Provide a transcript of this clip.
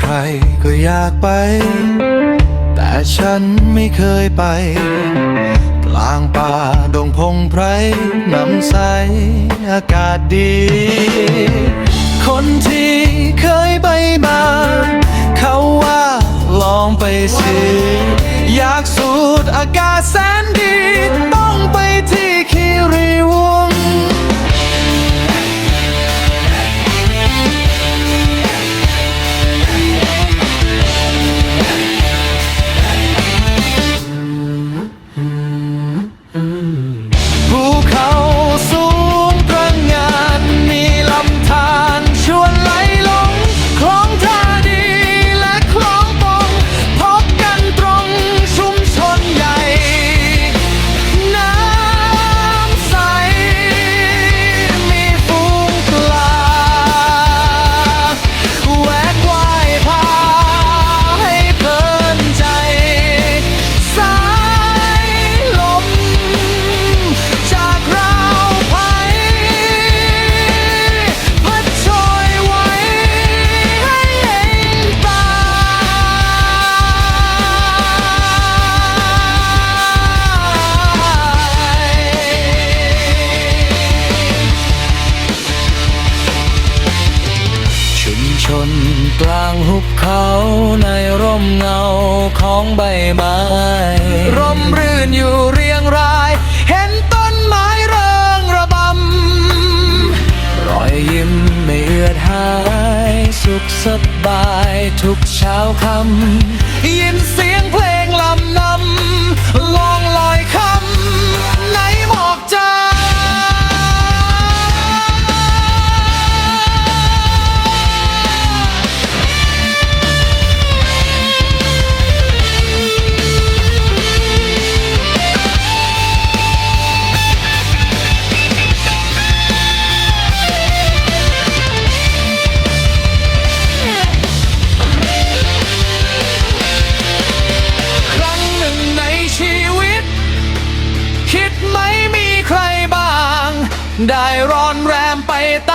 ใครก็อยากไป แต่ฉันไม่เคยไป กลางป่าดงพงไพรน้ำใสอากาศดี คนที่ นกลางหุบเขาในร่มเงาของใบไม้ร่มรื่นอยู่เรียงราย เห็นต้นไม้เริงระบำรอยยิ้มไม่เอือดหาย สุขสบายทุกเช้าคำยินเสี ได้ร้อนแรมไปต